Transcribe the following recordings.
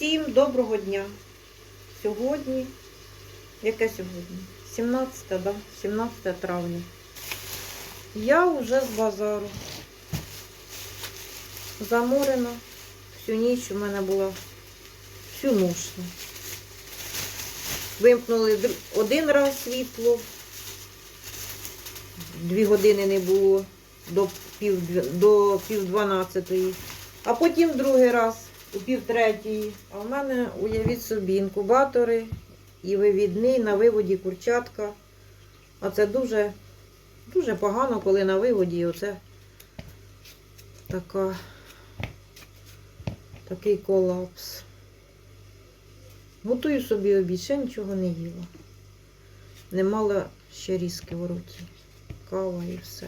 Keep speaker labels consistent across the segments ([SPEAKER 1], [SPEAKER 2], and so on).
[SPEAKER 1] Всім доброго дня. Сьогодні, яке сьогодні? 17, да? 17 травня. Я вже з базару. Заморена. Всю ніч у мене була всю ночну. Вимкнули один раз світло. Дві години не було до пів, до пів дванадцятої. А потім другий раз у пів третьої. А в мене, уявіть собі, інкубатори і вивідний на виводі курчатка. А це дуже, дуже погано, коли на виводі оце така, такий колапс. Готую собі обід, ще нічого не їла. Не мала ще різки в роті. Кава і все.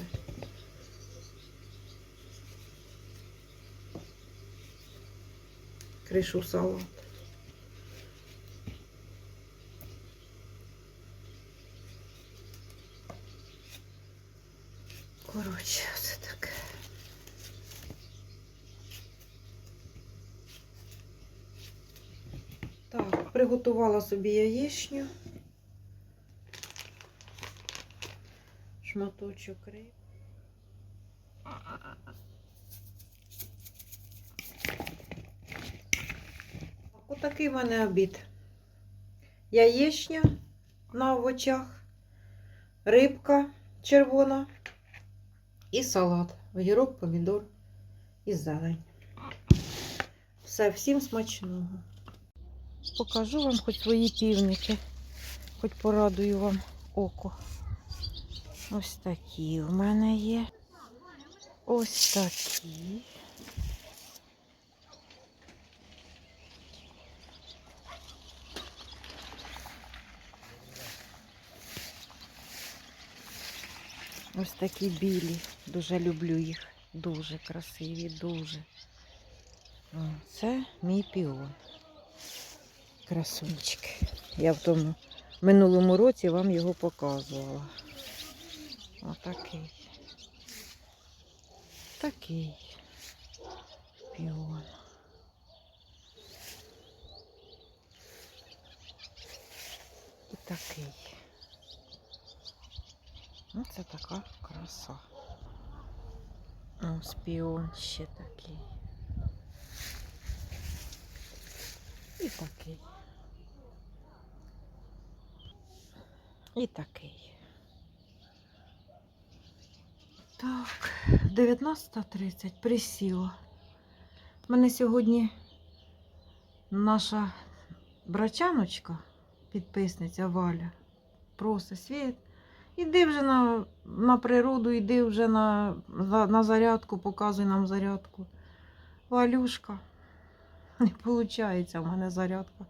[SPEAKER 1] Кришу салат. Коротше, це таке. Так, приготувала собі яєчню. Шматочок риби. Отакий в мене обід. Яєчня на овочах, рибка червона і салат. Огірок, помідор і зелень. Все, всім смачного. Покажу вам хоч свої півники, хоч порадую вам око. Ось такі в мене є. Ось такі. Ось такі білі. Дуже люблю їх. Дуже красиві, дуже. Це мій піон. Красунчик. Я в тому минулому році вам його показувала. Отакий. Такий піон. І такий. Ну, це така краса. Ось піон ще такий. І такий. І такий. Так, 19.30 присіла. У мене сьогодні наша брачаночка, підписниця Валя, просить світ. Іди вже на, на природу, іди вже на, за- на зарядку, показуй нам зарядку. Валюшка. Не виходить в мене зарядка.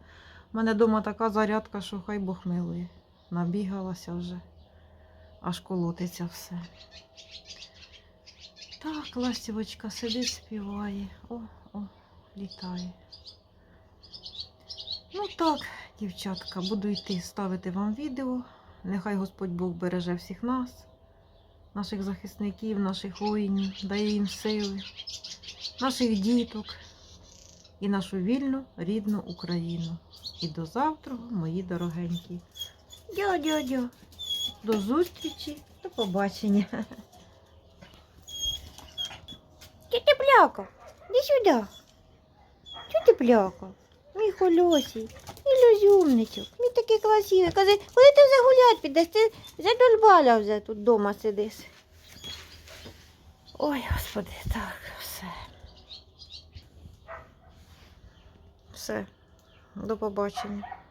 [SPEAKER 1] У мене вдома така зарядка, що хай Бог милує. Набігалася вже, аж колотиться все. Так, ластівочка сидить, співає. О, о, літає. Ну так, дівчатка, буду йти ставити вам відео. Нехай Господь Бог береже всіх нас, наших захисників, наших воїнів, дає їм сили, наших діток і нашу вільну рідну Україну. І до завтра, мої дорогенькі. Дьо-дьо-дьо. До зустрічі, до побачення. Тетя Пляка, іди сюди. Чого ти? Мій лозюмничок, мій такий красивий. Каже, коли ти вже гуляти підеш, ти задольбала вже тут вдома сидиш. Ой, господи, так, все. Все. До побачення.